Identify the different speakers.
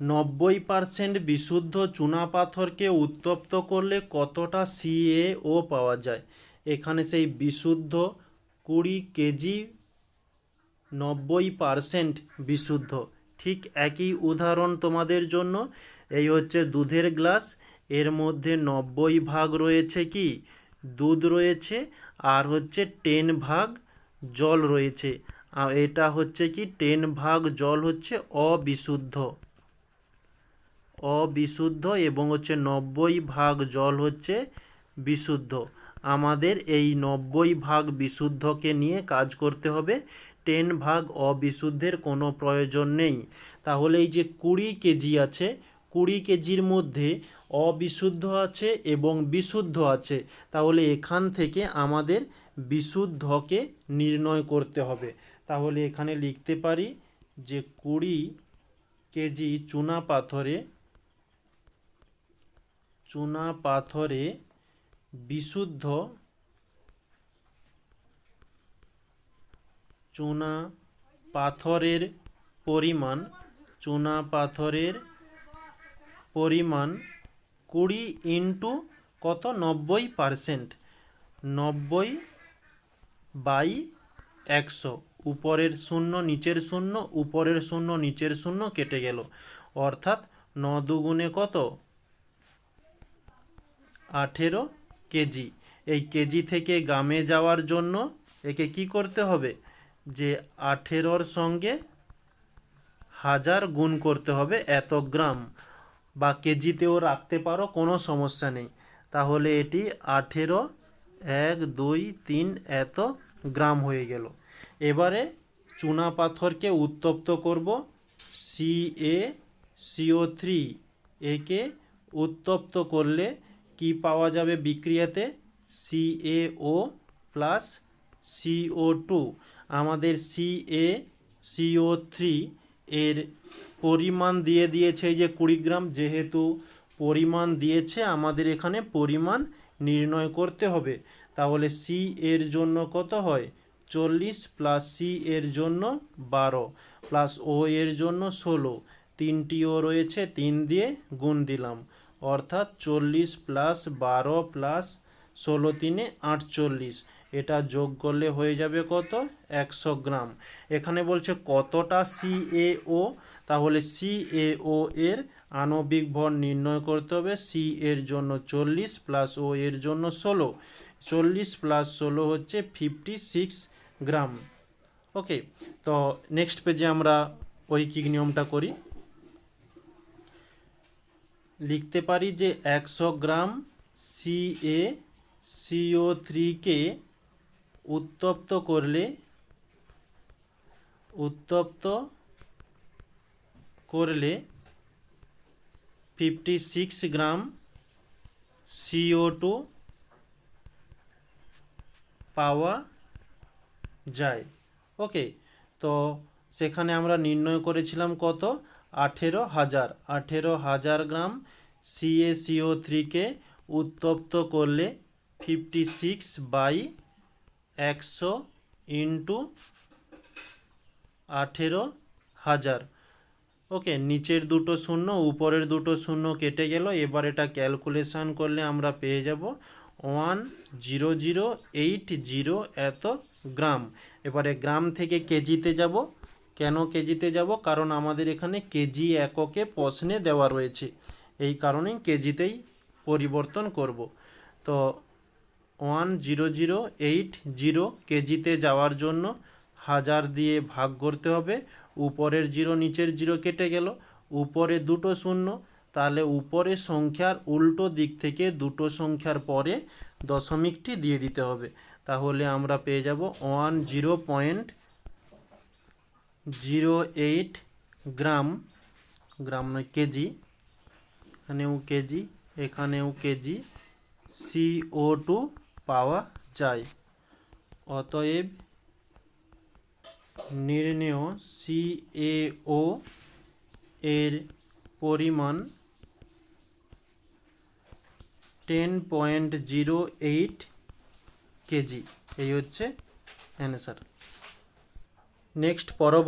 Speaker 1: নব্বই পার্সেন্ট বিশুদ্ধ চুনাপাথরকে উত্তপ্ত করলে কতটা সিএও পাওয়া যায়? এখানে সেই বিশুদ্ধ কুড়ি কেজি নব্বই পার্সেন্ট বিশুদ্ধ। ঠিক একই উদাহরণ তোমাদের জন্য। এই হচ্ছে দুধের গ্লাস। এর মধ্যে নব্বই ভাগ রয়েছে কি? দুধ রয়েছে। আর হচ্ছে টেন ভাগ জল রয়েছে। এটা হচ্ছে কি? টেন ভাগ জল হচ্ছে অবিশুদ্ধ। অবিশুদ্ধ এবং হচ্ছে নব্বই ভাগ জল হচ্ছে বিশুদ্ধ। আমাদের এই নব্বই ভাগ বিশুদ্ধকে নিয়ে কাজ করতে হবে। টেন ভাগ অবিশুদ্ধের কোনো প্রয়োজন নেই। তাহলে এই যে কুড়ি কেজি আছে, কুড়ি কেজির মধ্যে অবিশুদ্ধ আছে এবং বিশুদ্ধ আছে, তাহলে এখান থেকে আমাদের বিশুদ্ধকে নির্ণয় করতে হবে। তাহলে এখানে লিখতে পারি যে কুড়ি কেজি চুনা পাথরে চুনা পাথরে বিশুদ্ধ চুনা পাথরের পরিমাণ, চুনা পাথরের পরিমাণ কুড়ি ইন্টু কত? নব্বই পারসেন্ট। নব্বই বাই একশো। উপরের শূন্য, নিচের শূন্য, উপরের শূন্য, নিচের শূন্য কেটে গেল। অর্থাৎ ন দুগুণে কত? আঠেরো কেজি। এই কেজি থেকে গ্রামে যাওয়ার জন্য একে কি করতে হবে? যে আঠেরোর সঙ্গে হাজার গুণ করতে হবে এত গ্রাম। বা কেজিতেও রাখতে পারো, কোনো সমস্যা নেই। তাহলে এটি আঠেরো, এক, দুই, তিন এত গ্রাম হয়ে গেল। এবারে চুনা পাথরকে উত্তপ্ত করব। সি এ সিও থ্রি একে উত্তপ্ত করলে কি পাওয়া যাবে বিক্রিয়াতে? সিএও প্লাস সিও টু আমাদের সিএ সিও থ্রি এর পরিমাণ দিয়ে দিয়েছে যে কুড়ি গ্রাম, যেহেতু পরিমাণ দিয়েছে, আমাদের এখানে পরিমাণ নির্ণয় করতে হবে। তাহলে সি এর জন্য কত হয়? চল্লিশ প্লাস সি এর জন্য বারো প্লাস ও এর জন্য ষোলো। তিনটিও রয়েছে, তিন দিয়ে গুণ দিলাম। অর্থাৎ চল্লিশ প্লাস বারো প্লাস ষোলো তিনে আটচল্লিশ। এটা যোগ করলে হয়ে যাবে কত? একশো গ্রাম। এখানে বলছে কতটা সিএও তাহলে সিএও এর আণবিক ভর নির্ণয় করতে হবে। সি এর জন্য চল্লিশ প্লাস ও এর জন্য ষোলো। চল্লিশ প্লাস ষোলো হচ্ছে ফিফটি সিক্স গ্রাম। ওকে তো নেক্সট পেজে আমরা ঐকিক নিয়মটা করি। লিখতে পারি যে একশো গ্রাম সিএ সিও থ্রিকে উত্তপ্ত করলে উত্তপ্ত করলে fifty six gram CO two পাওয়া যায়। ওকে তো সেখানে আমরা নির্ণয় করেছিলাম কত? আঠেরো হাজার আঠেরো হাজার গ্রাম সিএসিও থ্রিকে উত্তপ্ত করলে ফিফটি সিক্স বাই একশো ইন্টু আঠেরো হাজার। ওকে, নিচের দুটো শূন্য, উপরের দুটো শূন্য কেটে গেল। এবার এটা ক্যালকুলেশন করলে আমরা পেয়ে যাব one zero zero eight zero এত গ্রাম। এবারে গ্রাম থেকে কেজিতে যাব। কেন কেজিতে যাব? কারণ আমাদের এখানে কেজি এককে প্রশ্নে দেওয়া রয়েছে। এই কারণেই কেজিতেই পরিবর্তন করব। তো one zero zero eight zero কেজিতে যাওয়ার জন্য হাজার দিয়ে ভাগ করতে হবে। উপরের জিরো নিচের জিরো কেটে গেল। উপরে দুটো শূন্য। তাহলে উপরের সংখ্যার উল্টো দিক থেকে দুটো সংখ্যার পরে দশমিকটি দিয়ে দিতে হবে। তাহলে আমরা পেয়ে যাব one zero point zero eight gram gram নয়, কেজি, এখানেও কেজি এখানেও কেজি সিও টু পাওয়া যায়। অতএব নির্ণেয় সিএও এর পরিমাণ ten point zero eight KG. এই হচ্ছে অ্যান্সার। নেক্সট পরবর্তী